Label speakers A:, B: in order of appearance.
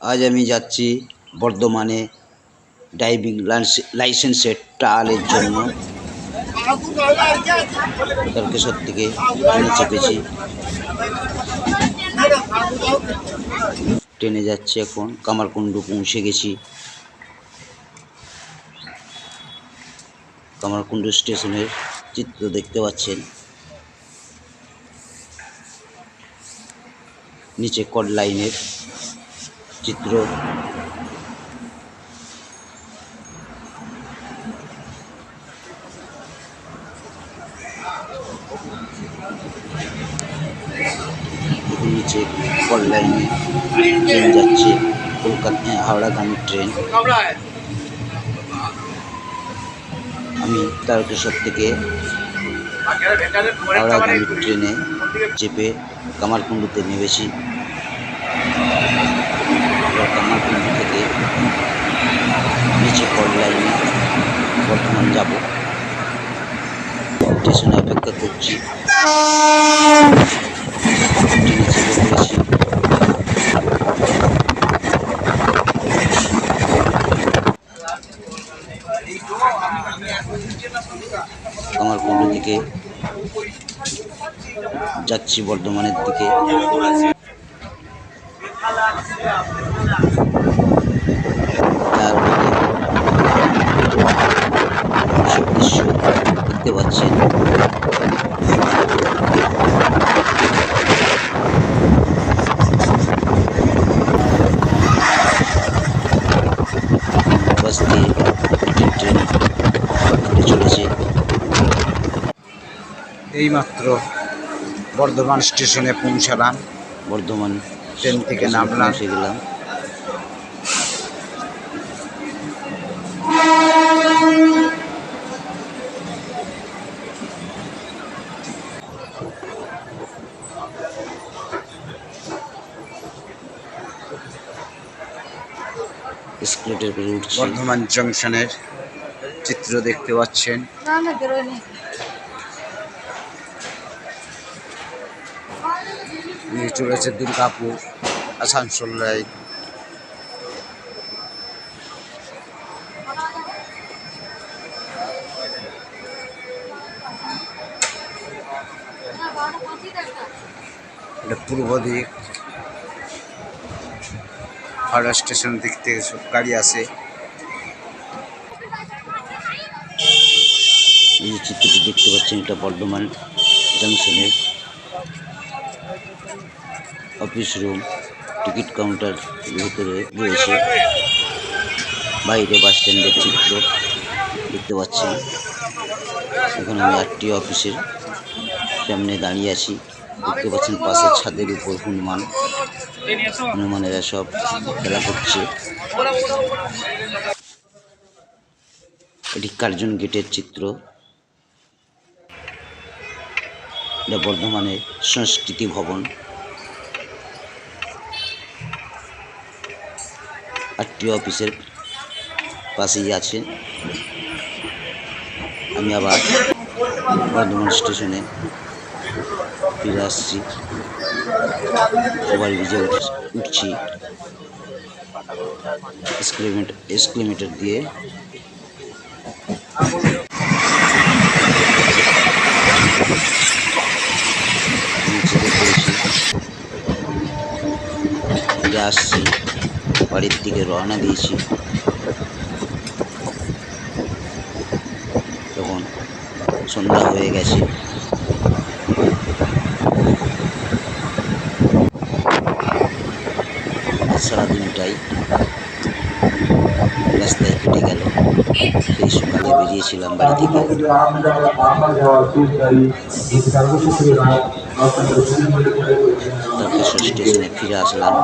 A: আজ আমি যাচ্ছি বর্ধমানে ড্রাইভিং লাইসেন্সের ট্রায়ালের জন্য। তারকেশ্বর থেকে ট্রেনে চেপেছি। ট্রেনে যাচ্ছি এখন, কামারকুণ্ডু পৌঁছে গেছি। কামারকুণ্ডু স্টেশনের চিত্র দেখতে পাচ্ছেন। নিচে কড লাইনের চিত্র। নিচে কল লাইনে ট্রেন যাচ্ছে কলকাতা হাওড়াগামী ট্রেন। আমি তারকেশ্বর থেকে হাওড়াগামী ট্রেনে চেপে কামারকুণ্ডুতে নেমেছি। অপেক্ষা করছি। পড়েছি কামারকুণ্ডু থেকে যাচ্ছি বর্ধমানের দিকে। দৃশ্য দেখতে পাচ্ছেন বাস দিয়ে একটি ট্রেন হেঁটে চলেছে
B: এইমাত্র বর্ধমান স্টেশনে পৌঁছালাম।
A: বর্ধমান
B: ট্রেন থেকে নামলাম।
A: গেলাম। স্কুলেটের করে উঠছি।
B: বর্ধমান জংশনের চিত্র দেখতে পাচ্ছেন।
C: না না বেরোয়নি
B: চলেছে দুর্গাপুর আসানসোল লাইন এটা পূর্ব দিক। হাওড়া স্টেশন দিক থেকে সব গাড়ি আসে।
A: এই চিত্রটি দেখতে পাচ্ছেন এটা বর্ধমান জাংশনের। অফিস রুম, টিকিট কাউন্টার ভিতরে রয়েছে। বাইরে বাস স্ট্যান্ডের চিত্র দেখতে পাচ্ছেন এখানে আমি আরটি অফিসের সামনে দাঁড়িয়ে আছি। দেখতে পাচ্ছেন পাশের ছাদের উপর হনুমান। হনুমানেরা সব খেলা করছে। এটি কার্জন গেটের চিত্র। এটা বর্ধমানের সংস্কৃতি ভবন। আরটিও অফিসের পাশেই আছে। আমি আবার বর্ধমান স্টেশনে ফিরে আসছি। ওভার ব্রিজে উঠছি। এসকিলোমিটার দিয়ে। আসছি। বাড়ির দিকে রওনা দিয়েছি। তখন সন্ধ্যা হয়ে গেছে। সারাদিনটাই রাস্তায় কেটে গেল। সেই সকালে বেরিয়েছিলাম বাড়ি থেকে। স্টেশনে ফিরে আসলাম।